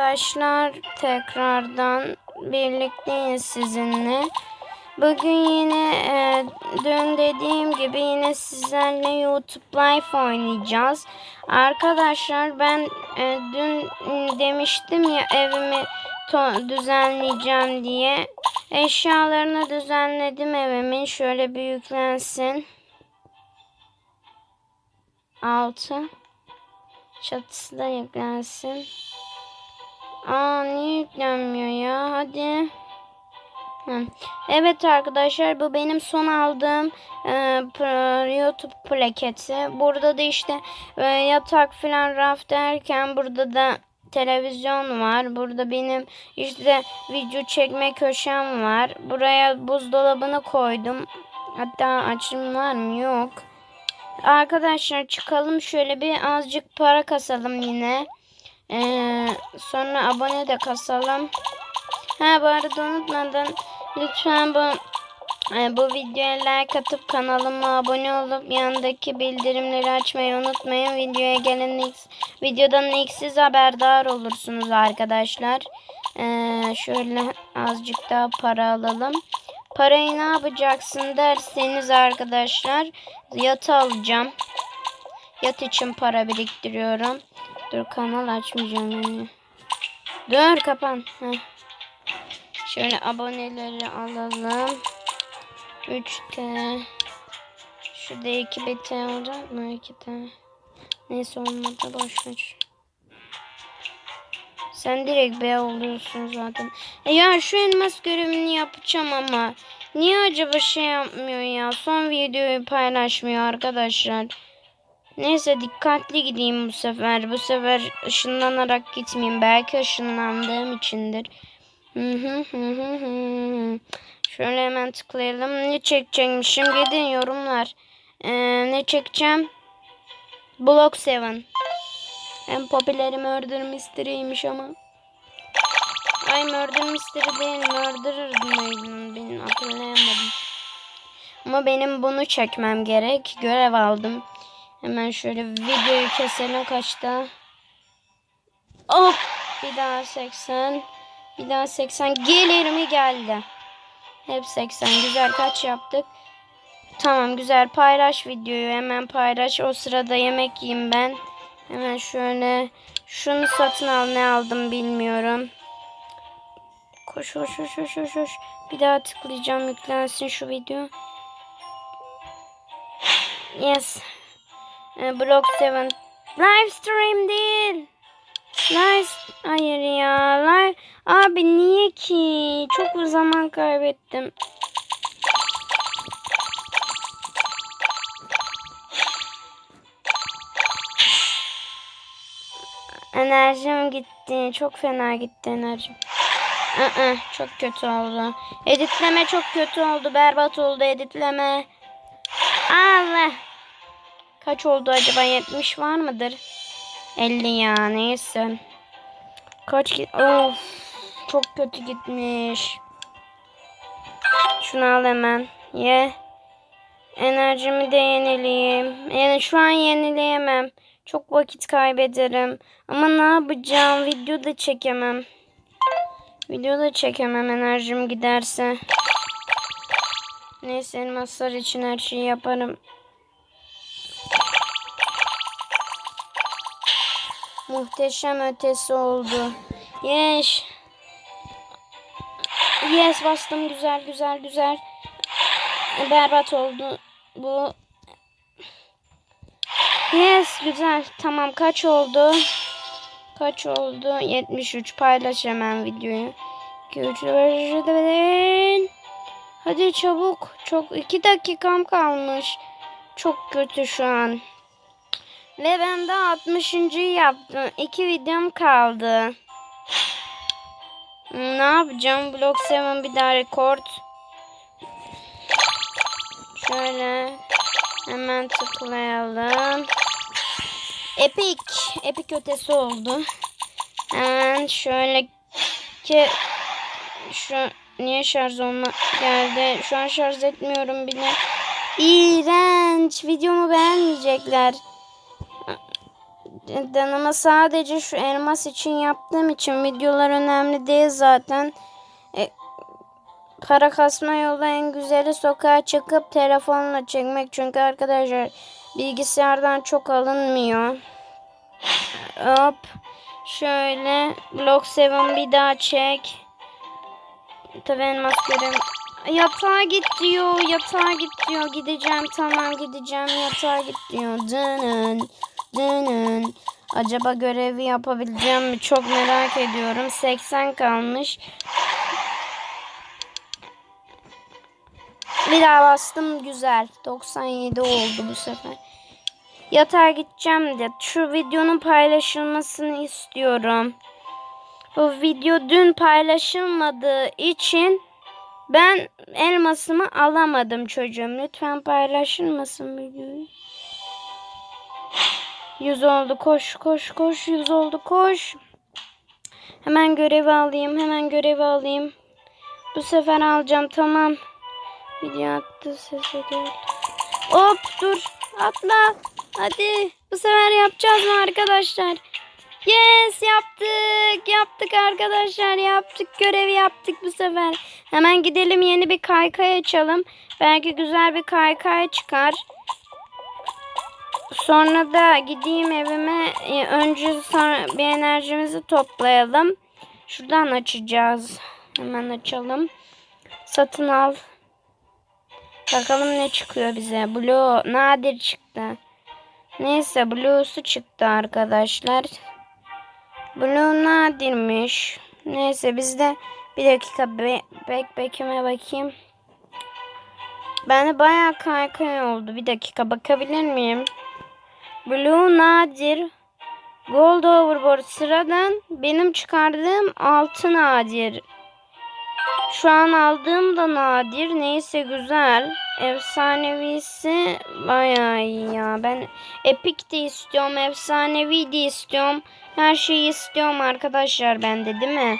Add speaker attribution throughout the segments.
Speaker 1: Arkadaşlar tekrardan birlikteyiz sizinle. Bugün yine e, dün dediğim gibi yine sizlerle YouTube Live oynayacağız. Arkadaşlar ben e, dün demiştim ya evimi düzenleyeceğim diye. Eşyalarını düzenledim evimin. Şöyle büyüklensin. 6 Çatısı da yüklensin. Aa niye yüklenmiyor ya? Hadi. Evet arkadaşlar bu benim son aldığım e, YouTube plaketi. Burada da işte e, yatak falan raf derken burada da televizyon var. Burada benim işte video çekme köşem var. Buraya buzdolabını koydum. Hatta açım var mı? Yok. Arkadaşlar çıkalım şöyle bir azıcık para kasalım yine. Ee, sonra abone de kasalım. Ha bu arada unutmadan lütfen bu e, bu videoya like atıp kanalıma abone olup yanındaki bildirimleri açmayı unutmayın. Videoya gelen ilk, videodan ilk siz haberdar olursunuz arkadaşlar. Ee, şöyle azıcık daha para alalım. Parayı ne yapacaksın derseniz arkadaşlar yat alacağım. Yat için para biriktiriyorum. Dur kanal açmayacağım yani. Dur kapan. Heh. Şöyle aboneleri alalım. 3T. Şurada 2 BT olacak mı? 2 T. Neyse olmadı boş ver. Sen direkt B oluyorsun zaten. E ya şu elmas görevini yapacağım ama. Niye acaba şey yapmıyor ya? Son videoyu paylaşmıyor arkadaşlar. Neyse dikkatli gideyim bu sefer. Bu sefer ışınlanarak gitmeyeyim. Belki ışınlandığım içindir. Şöyle hemen tıklayalım. Ne çekecekmişim? Gidin yorumlar. Ee, ne çekeceğim? Block 7. En popüleri Murder Mystery'ymiş ama. Ay Murder Mystery değil. Murderer mıydı? Ben hatırlayamadım. Ama benim bunu çekmem gerek. Görev aldım. Hemen şöyle videoyu keselim kaçta. Oh! Bir daha 80. Bir daha 80. Gelir mi geldi. Hep 80. Güzel kaç yaptık. Tamam güzel paylaş videoyu. Hemen paylaş. O sırada yemek yiyeyim ben. Hemen şöyle şunu satın al ne aldım bilmiyorum. Koş koş koş koş koş. koş. Bir daha tıklayacağım yüklensin şu video. Yes. Ee, Block 7. Live stream değil. Live. Hayır ya. Live. Abi niye ki? Çok zaman kaybettim. Enerjim gitti. Çok fena gitti enerjim. Aa, çok kötü oldu. Editleme çok kötü oldu. Berbat oldu editleme. Allah. Kaç oldu acaba? 70 var mıdır? 50 ya neyse. Kaç git? Of. Çok kötü gitmiş. Şunu al hemen. Ye. Enerjimi de yenileyeyim. Yani şu an yenileyemem. Çok vakit kaybederim. Ama ne yapacağım? Video da çekemem. Video da çekemem enerjim giderse. Neyse elmaslar için her şeyi yaparım. Muhteşem ötesi oldu. Yes. Yes bastım güzel güzel güzel. Berbat oldu bu. Yes güzel. Tamam kaç oldu? Kaç oldu? 73 paylaş hemen videoyu. 2 3 4 Hadi çabuk. Çok 2 dakikam kalmış. Çok kötü şu an. Ve ben de 60. yaptım. 2 videom kaldı. Ne yapacağım? Block 7 bir daha rekord. Şöyle hemen tıklayalım. Epic. Epic ötesi oldu. Hemen şöyle ki şu niye şarj olma geldi? Şu an şarj etmiyorum bile. İğrenç. Videomu beğenmeyecekler. Danımı sadece şu elmas için yaptığım için videolar önemli değil zaten. E, para kasma yolu en güzeli sokağa çıkıp telefonla çekmek. Çünkü arkadaşlar bilgisayardan çok alınmıyor. Hop. Şöyle Block 7 bir daha çek. Tabii elmas görüm. Yatağa git diyor. Yatağa git diyor. Gideceğim tamam gideceğim. Yatağa git diyor. Dının. Dının. Acaba görevi yapabileceğim mi? Çok merak ediyorum. 80 kalmış. Bir daha bastım güzel. 97 oldu bu sefer. Yatağa gideceğim de şu videonun paylaşılmasını istiyorum. Bu video dün paylaşılmadığı için ben elmasımı alamadım çocuğum. Lütfen paylaşılmasın videoyu. Yüz oldu koş koş koş yüz oldu koş. Hemen görevi alayım hemen görevi alayım. Bu sefer alacağım tamam. Video attı sesi geldi. Hop dur atla. Hadi bu sefer yapacağız mı arkadaşlar? Yes yaptık. Yaptık arkadaşlar yaptık. Görevi yaptık bu sefer. Hemen gidelim yeni bir kaykay açalım. Belki güzel bir kaykay çıkar. Sonra da gideyim evime. e, Önce sonra bir enerjimizi toplayalım. Şuradan açacağız. Hemen açalım. Satın al. Bakalım ne çıkıyor bize. Blue nadir çıktı. Neyse Blue'su çıktı arkadaşlar. Blue nadirmiş. Neyse biz de bir dakika be backpack'ime bakayım. Bende bayağı kaykay oldu. Bir dakika bakabilir miyim? Blue nadir. Gold overboard sıradan benim çıkardığım altın nadir. Şu an aldığım da nadir. Neyse güzel. Efsanevisi bayağı iyi ya. Ben epic de istiyorum. Efsanevi de istiyorum. Her şeyi istiyorum arkadaşlar bende değil mi?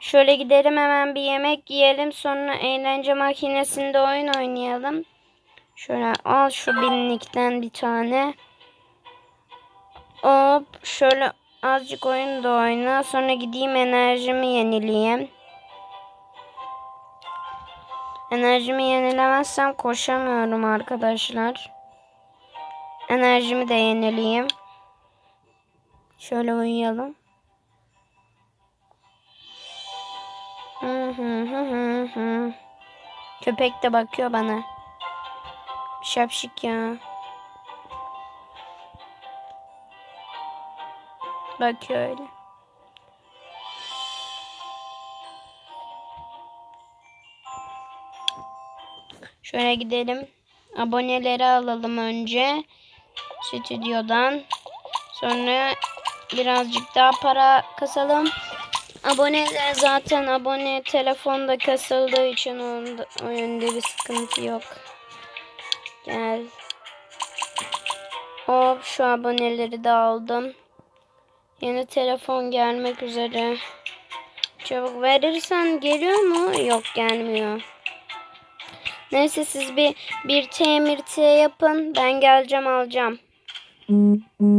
Speaker 1: Şöyle gidelim hemen bir yemek yiyelim. Sonra eğlence makinesinde oyun oynayalım. Şöyle al şu binlikten bir tane. Hop şöyle azıcık oyun da oyna. Sonra gideyim enerjimi yenileyeyim. Enerjimi yenilemezsem koşamıyorum arkadaşlar. Enerjimi de yenileyeyim. Şöyle uyuyalım. Hı hı hı hı. Köpek de bakıyor bana. Şapşik ya. Bakıyor öyle. Şöyle gidelim. Aboneleri alalım önce. Stüdyodan. Sonra birazcık daha para kasalım. Aboneler zaten abone telefonda kasıldığı için onda, o yönde bir sıkıntı yok. Gel. Hop şu aboneleri de aldım. Yeni telefon gelmek üzere. Çabuk verirsen geliyor mu? Yok gelmiyor. Neyse siz bir bir temirti yapın. Ben geleceğim alacağım.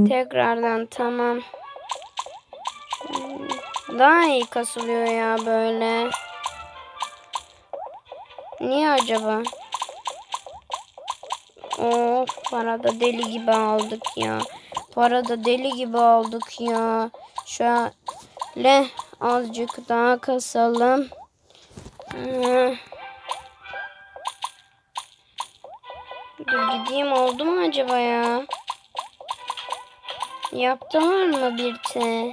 Speaker 1: Tekrardan tamam. Daha iyi kasılıyor ya böyle. Niye acaba? Of para da deli gibi aldık ya. Para da deli gibi aldık ya. Şöyle azıcık daha kasalım. Ee, Dur gideyim oldu mu acaba ya? Yaptılar mı bir te?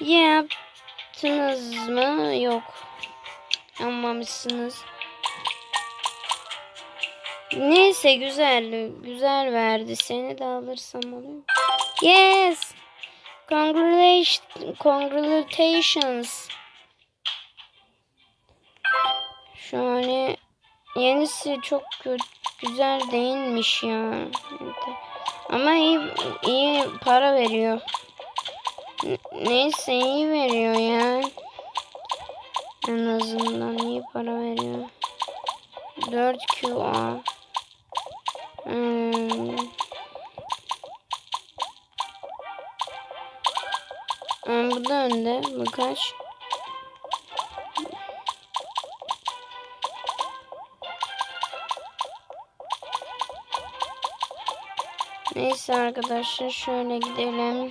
Speaker 1: Yaptınız mı? Yok. Yapmamışsınız. Neyse güzel. Güzel verdi. Seni de alırsam olur. Yes. Congratulations. Congratulations. Şöyle yenisi çok güzel değilmiş ya. Ama iyi iyi para veriyor. Neyse iyi veriyor ya. En azından iyi para veriyor. 4 QA. Hmm. Aa, bu da önde. Bu kaç? Neyse arkadaşlar şöyle gidelim.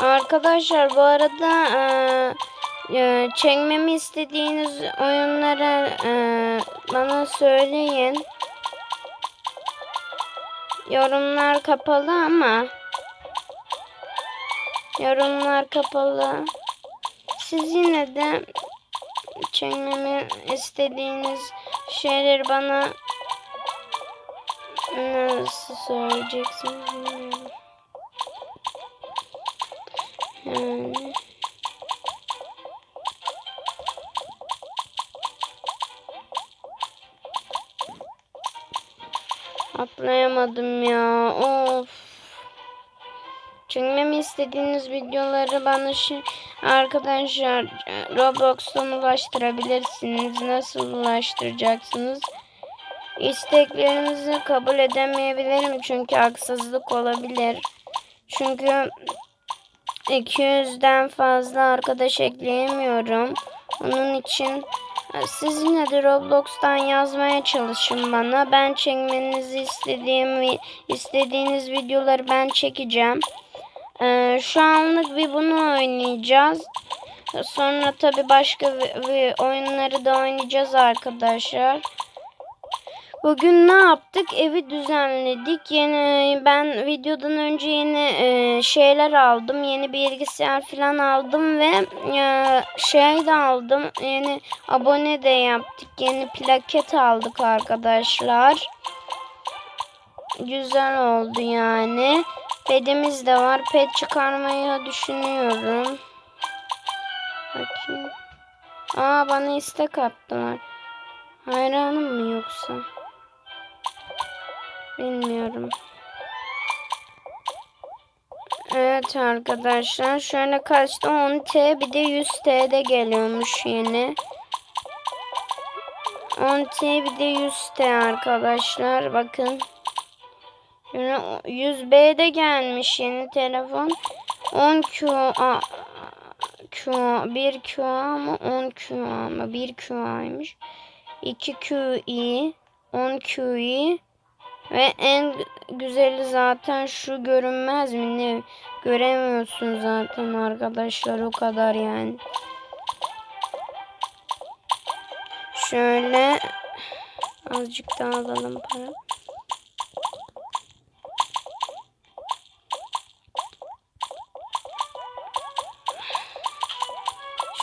Speaker 1: Arkadaşlar bu arada eee, e, çekmemi istediğiniz oyunları e, bana söyleyin. Yorumlar kapalı ama yorumlar kapalı. Siz yine de çekmemi istediğiniz şeyleri bana nasıl söyleyeceksiniz bilmiyorum. Yani atlayamadım ya. Of. Çekmemi istediğiniz videoları bana şi arkadaşlar Roblox'tan ulaştırabilirsiniz. Nasıl ulaştıracaksınız? İsteklerinizi kabul edemeyebilirim çünkü haksızlık olabilir. Çünkü 200'den fazla arkadaş ekleyemiyorum. Onun için siz de Roblox'tan yazmaya çalışın bana. Ben çekmenizi istediğim istediğiniz videoları ben çekeceğim. Ee, şu anlık bir bunu oynayacağız. Sonra tabi başka oyunları da oynayacağız arkadaşlar. Bugün ne yaptık? Evi düzenledik. Yeni ben videodan önce yeni e, şeyler aldım. Yeni bilgisayar falan aldım ve e, şey de aldım. Yeni abone de yaptık. Yeni plaket aldık arkadaşlar. Güzel oldu yani. Pedimiz de var. Ped çıkarmayı düşünüyorum. Bakayım. Aa bana istek attılar. Hayranım mı yoksa? Bilmiyorum. Evet arkadaşlar. Şöyle kaçtı? 10T bir de 100T de geliyormuş yeni. 10T bir de 100T arkadaşlar. Bakın. 100B'de gelmiş yeni telefon. 10 Q A, Q 1 QA mı 10 QA mı 1 QA'ymış. 2 QI 10 QI ve en güzeli zaten şu görünmez mi ne göremiyorsun zaten arkadaşlar o kadar yani. Şöyle azıcık daha alalım para.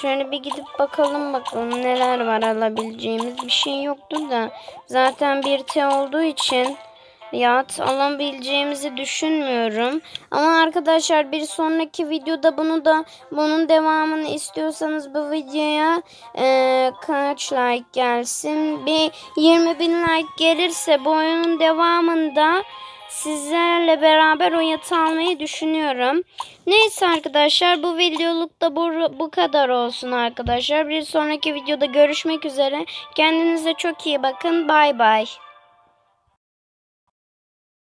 Speaker 1: Şöyle bir gidip bakalım bakalım neler var alabileceğimiz. Bir şey yoktu da zaten bir T olduğu için yat alabileceğimizi düşünmüyorum. Ama arkadaşlar bir sonraki videoda bunu da bunun devamını istiyorsanız bu videoya e, kaç like gelsin? Bir 20 bin like gelirse bu oyunun devamında sizlerle beraber o yatı almayı düşünüyorum. Neyse arkadaşlar bu videoluk da bu, bu kadar olsun arkadaşlar. Bir sonraki videoda görüşmek üzere. Kendinize çok iyi bakın. Bay bay.